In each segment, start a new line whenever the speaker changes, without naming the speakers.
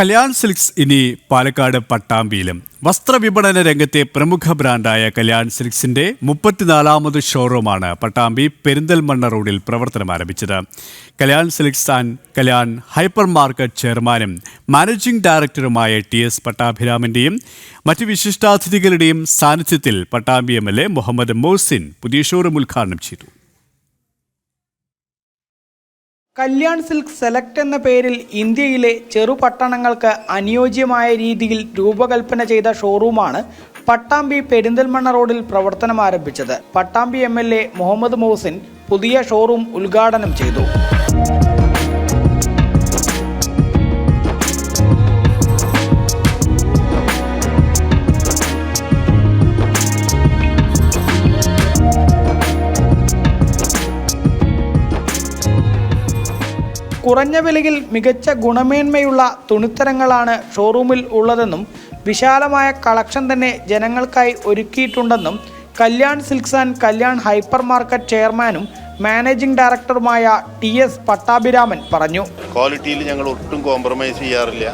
Kalyan silks ഇനി പാലക്കാട് പട്ടാമ്പിയിലും. വസ്ത്രവിപണന രംഗത്തെ പ്രമുഖ ബ്രാൻഡായ കല്യാൺ സിൽക്സിന്റെ മുപ്പത്തിനാലാമത് ഷോറൂമാണ് പട്ടാമ്പി പെരിന്തൽമണ്ണ റോഡിൽ പ്രവർത്തനം ആരംഭിച്ചത്. Kalyan silks and Kalyan hyper market ചെയർമാനും മാനേജിംഗ് ഡയറക്ടറുമായ ടി എസ് പട്ടാഭിരാമന്റെയും മറ്റ് വിശിഷ്ടാതിഥികളുടെയും സാന്നിധ്യത്തിൽ Pattambi M L A Muhammad Mohsin പുതിയ ഷോറൂം ഉദ്ഘാടനം ചെയ്തു.
കല്യാൺ സിൽക്ക് സെലക്ട് എന്ന പേരിൽ ഇന്ത്യയിലെ ചെറുപട്ടണങ്ങൾക്ക് അനുയോജ്യമായ രീതിയിൽ രൂപകൽപ്പന ചെയ്ത ഷോറൂമാണ് പട്ടാമ്പി പെരിന്തൽമണ്ണ റോഡിൽ പ്രവർത്തനം ആരംഭിച്ചത്. പട്ടാമ്പി എം മുഹമ്മദ് മോഹസിൻ പുതിയ ഷോറൂം ഉദ്ഘാടനം ചെയ്തു. കുറഞ്ഞ വിലയിൽ മികച്ച ഗുണമേന്മയുള്ള തുണിത്തരങ്ങളാണ് ഷോറൂമിൽ ഉള്ളതെന്നും വിശാലമായ കളക്ഷൻ തന്നെ ജനങ്ങൾക്കായി ഒരുക്കിയിട്ടുണ്ടെന്നും Kalyan silks and Kalyan hyper market ചെയർമാനും മാനേജിംഗ് ഡയറക്ടറുമായ ടി എസ് പട്ടാഭിരാമൻ പറഞ്ഞു.
ക്വാളിറ്റിയിൽ ഞങ്ങൾ ഒട്ടും കോംപ്രമൈസ് ചെയ്യാറില്ല.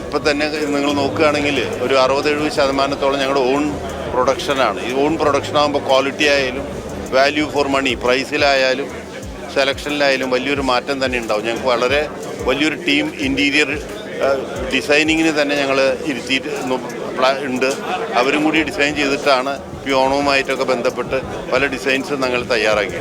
ഇപ്പം തന്നെ നിങ്ങൾ നോക്കുകയാണെങ്കിൽ ഒരു അറുപത് എഴുപത് ശതമാനത്തോളം ഞങ്ങളുടെ ഓൺ പ്രൊഡക്ഷനാണ് ഈ ഓൺ പ്രൊഡക്ഷൻ ആകുമ്പോൾ ക്വാളിറ്റി ആയാലും വാല്യൂ ഫോർ മണി പ്രൈസിലായാലും സെലക്ഷനിലായാലും വലിയൊരു മാറ്റം തന്നെ ഉണ്ടാവും. ഞങ്ങൾക്ക് വളരെ വലിയൊരു ടീം ഇന്റീരിയർ ഡിസൈനിങ്ങിന് തന്നെ ഞങ്ങൾ ഇരുത്തിയിട്ട് ഉണ്ട്. അവരും കൂടി ഡിസൈൻ ചെയ്തിട്ടാണ് പ്യോണവുമായിട്ടൊക്കെ ബന്ധപ്പെട്ട് പല ഡിസൈൻസ് ഞങ്ങൾ തയ്യാറാക്കി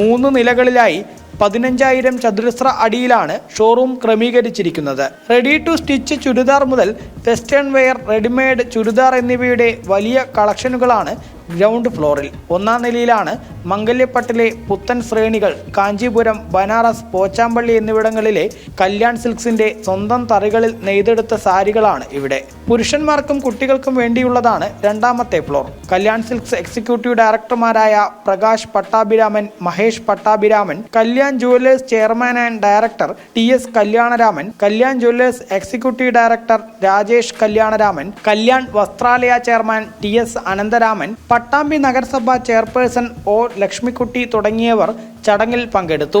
മൂന്ന് നിലകളിലായി പതിനഞ്ചായിരം ചതുരശ്ര അടിയിലാണ് ഷോറൂം ക്രമീകരിച്ചിരിക്കുന്നത്. റെഡി ടു സ്റ്റിച്ച് ചുരിദാർ മുതൽ വെസ്റ്റേൺ വെയർ റെഡിമെയ്ഡ് ചുരിദാർ എന്നിവയുടെ വലിയ കളക്ഷനുകളാണ് ഗ്രൗണ്ട് ഫ്ലോറിൽ ഒന്നാം നിലയിലാണ് മംഗല്യപ്പട്ടിലെ പുത്തൻ ശ്രേണികൾ കാഞ്ചീപുരം ബനാറസ് പോച്ചാമ്പള്ളി എന്നിവിടങ്ങളിലെ കല്യാൺ സിൽക്സിന്റെ സ്വന്തം തറികളിൽ നെയ്തെടുത്ത സാരികളാണ് ഇവിടെ. പുരുഷന്മാർക്കും കുട്ടികൾക്കും വേണ്ടിയുള്ളതാണ് രണ്ടാമത്തെ floor. Kalyan silks executive ഡയറക്ടർമാരായ Prakash Pattabhiraman Mahesh Pattabhiraman Kalyan jewellers chairman and director T S Kalyanaraman Kalyan jewellers executive director Rajesh Kalyanaraman Kalyan Vastralaya chairman T S Anantharaman Pattambi നഗരസഭ ചെയർപേഴ്സൺ ഒ ലക്ഷ്മിക്കുട്ടി തുടങ്ങിയവർ ചടങ്ങിൽ പങ്കെടുത്തു.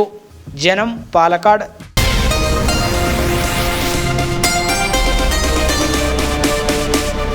ജനം പാലക്കാട്